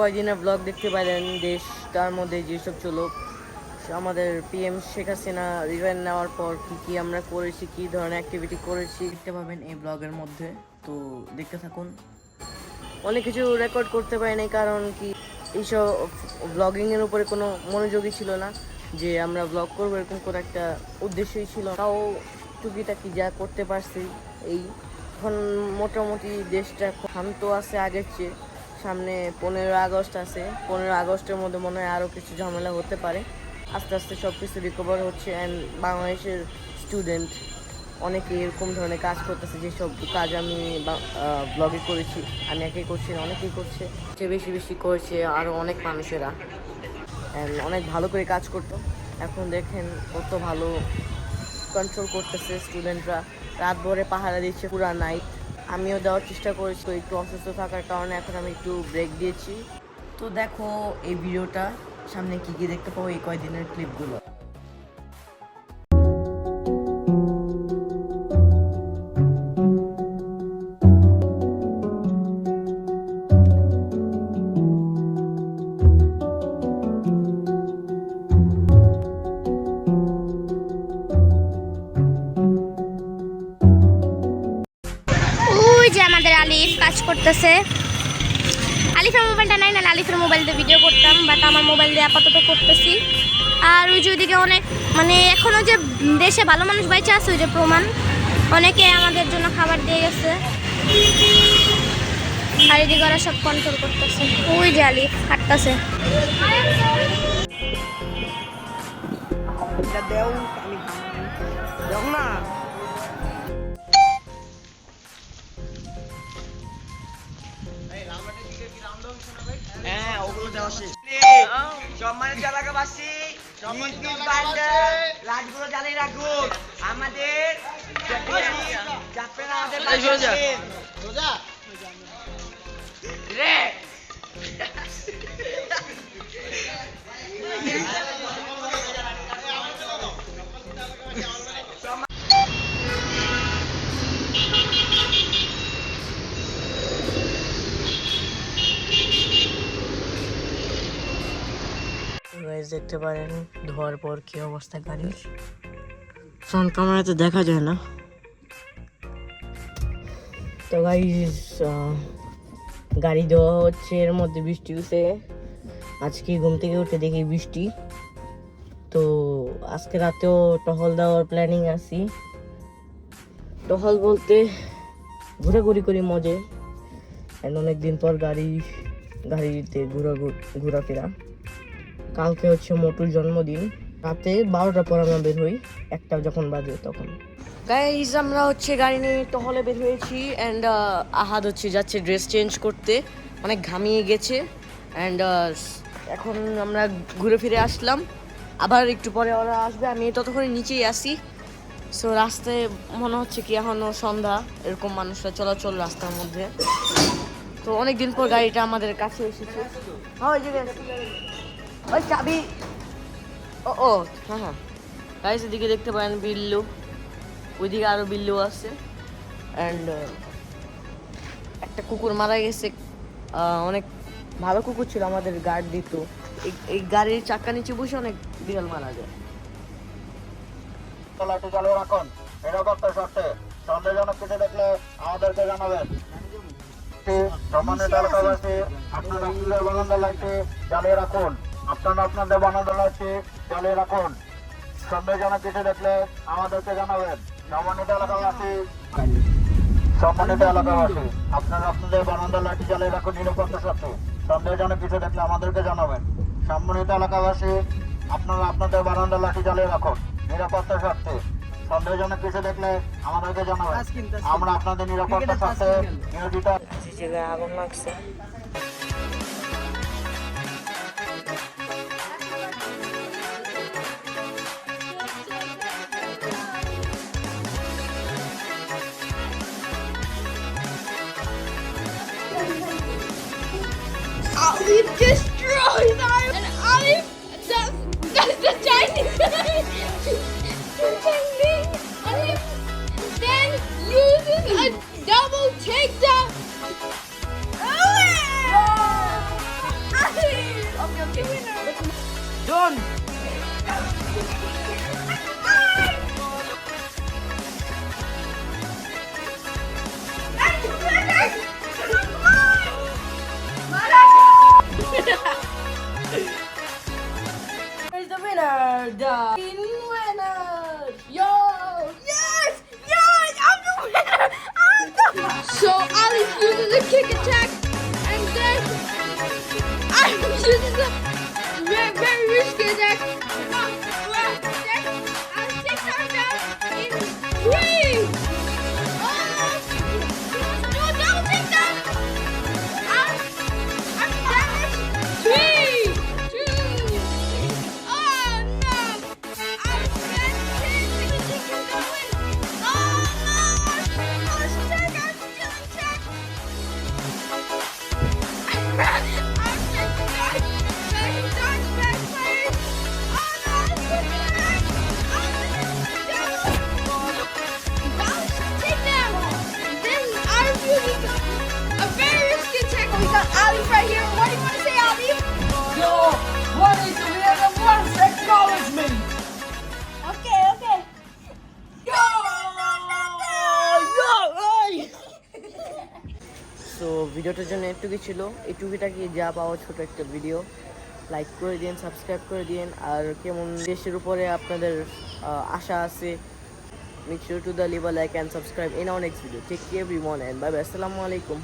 কয়দিনের ব্লগ দেখতে পারেন দেশটার মধ্যে যেসব চলো আমাদের পিএম শেখ হাসিনা রিভেন নেওয়ার পর কি কি আমরা করেছি কি ধরনের অ্যাক্টিভিটি করেছি? দেখতে পাবেন এই ব্লগের মধ্যে তো দেখতে থাকুন। অনেক কিছু রেকর্ড করতে পারিনি কারণ কি এইসব ব্লগিংয়ের উপরে কোনো মনোযোগী ছিল না যে আমরা ব্লগ করব এরকম কোনো একটা উদ্দেশ্যই ছিল। তাও টুকিটাকি যা করতে পারছি এই এখন মোটামুটি দেশটা শান্ত আছে আগের চেয়ে। সামনে পনেরো আগস্ট আছে। পনেরো আগস্টের মধ্যে মনে হয় আরও কিছু ঝামেলা হতে পারে। আস্তে আস্তে সব কিছু রিকভার হচ্ছে অ্যান্ড বাংলাদেশের স্টুডেন্ট অনেকে এরকম ধরনের কাজ করতেছে যেসব কাজ আমি ব্লগে করেছি, আমি একাই করছি অনেকেই করছে। সে বেশি বেশি করছে আরও অনেক মানুষেরা। অ্যান্ড অনেক ভালো করে কাজ করতো। এখন দেখেন কত ভালো কন্ট্রোল করতেছে স্টুডেন্টরা রাত ভরে পাহারা দিচ্ছে পুরা নাইট আমিও দেওয়ার চেষ্টা করেছি, তো একটু অসুস্থ থাকার কারণে এখন আমি একটু ব্রেক দিয়েছি। তো দেখো এই ভিডিওটা সামনে কি কি দেখতে পাবো এই কয়দিনের ক্লিপগুলো করতেছে। আলিফের মোবাইলটা নাই না আলিফের মোবাইল দিয়ে ভিডিও করতাম বাট আমার মোবাইল দিয়ে আপাতত করতেছি। আর ওই যে ওইদিকে অনেক মানে এখনও যে দেশে ভালো মানুষ বাইচে আছে, ওই যে প্রমাণ। অনেকে আমাদের জন্য খাবার দিয়ে গেছে। আর এদিকে ওরা সব কন্ট্রোল করতেছে। ওই যে আলিফ হাঁটতেছে। দেও, আমি দেও না। হ্যাঁ ওগুলো দেওয়া শেষ সম্মানিত এলাকাবাসী নিজ নিজ বাড়িতে লাইটগুলো জ্বালিয়ে রাখুন আমাদের যাত্রা আমাদের এই সোজা। রে দেখতে পারেন ধোয়ার পর কি অবস্থা গাড়ির ফ্রন্ট ক্যামেরাতে দেখা যায় না। তো গাইজ গাড়ি দেওয়া হচ্ছে এর মধ্যে বৃষ্টি হচ্ছে আজকে ঘুম থেকে উঠে দেখি বৃষ্টি। তো আজকে রাতেও টহল দেওয়ার প্ল্যানিং আছি। টহল বলতে ঘোরাঘুরি করি মজে। অনেক অনেকদিন পর গাড়ি গাড়িতে ঘোরা ঘোরাফেরা। কালকে হচ্ছে মোটুর জন্মদিন। রাতে বারোটার পর আমরা বের হই, একটা যখন বাজে তখন। গাইজ আমরা হচ্ছে গাড়ি নিয়ে টহলে বের হয়েছি অ্যান্ড আহাদ হচ্ছে যাচ্ছে ড্রেস চেঞ্জ করতে। অনেক ঘামিয়ে গেছে অ্যান্ড এখন আমরা ঘুরে ফিরে আসলাম। আবার একটু পরে ওরা আসবে, আমি ততক্ষণে নিচেই আসি সো রাস্তায় মনে হচ্ছে কি এখনও সন্ধ্যা, এরকম মানুষরা চলাচল রাস্তার মধ্যে। তো অনেক দিন পর গাড়িটা আমাদের কাছে এসেছে। হ্যাঁ ওই জায়গায় ওই চাবি। ও ও হ্যাঁ হ্যাঁ। গাইস এদিকে দেখতে পারেন বিল্লু। ওইদিকে আরও বিল্লু আছে। অ্যান্ড একটা কুকুর মারা গেছে। অনেক ভালো কুকুর ছিল আমাদের গার্ড দিত। এই- এই গাড়ির চাক্কা নিচে বসে অনেক বিড়াল মারা যায়। লাইটটি চালু রাখুন। নিরাপত্তা শর্তে। সন্দেহজনক কিছু দেখলে আমাদেরকে জানাবেন। সম্মানিত এলাকাবাসী আপনারা বারান্দা লাইটটি চালিয়ে রাখুন। আপনারা আপনাদের বারান্দা লাইটটি চালিয়ে রাখুন। সন্দেহজনক কিছু দেখলে আমাদেরকে জানাবেন। সম্মানিত এলাকাবাসী সম্মানিত এলাকাবাসী আপনারা আপনাদের বারান্দা লাইটটি চালিয়ে রাখুন নিরাপত্তা শর্তে সন্দেহজনক কিছু দেখলে আমাদেরকে জানাবেন। সম্মানিত এলাকাবাসী আপনারা আপনাদের বারান্দা লাঠি চালিয়ে রাখুন। নিরাপত্তা স্বার্থে সন্দেহজনক কিছু দেখলে আমাদেরকে জানাবেন। আমরা আপনাদের নিরাপত্তা স্বার্থে নিয়োজিত আগুন লাগছে। He destroys our and I that's that's the Chinese the Chinese on him then uses a double takedown. Oh! Okay, okay. Done! So Ali uses a kick attack and then I uses a very risky attack. ছিল। এটুকুটা কি যা পাওয়া ছোট একটা video like করে দিন subscribe করে দিন আর কেমন দেশের উপরে আপনাদের আশা আছে make sure to the liver like and subscribe in অনেক video take care everyone and bye bye আসসালামু আলাইকুম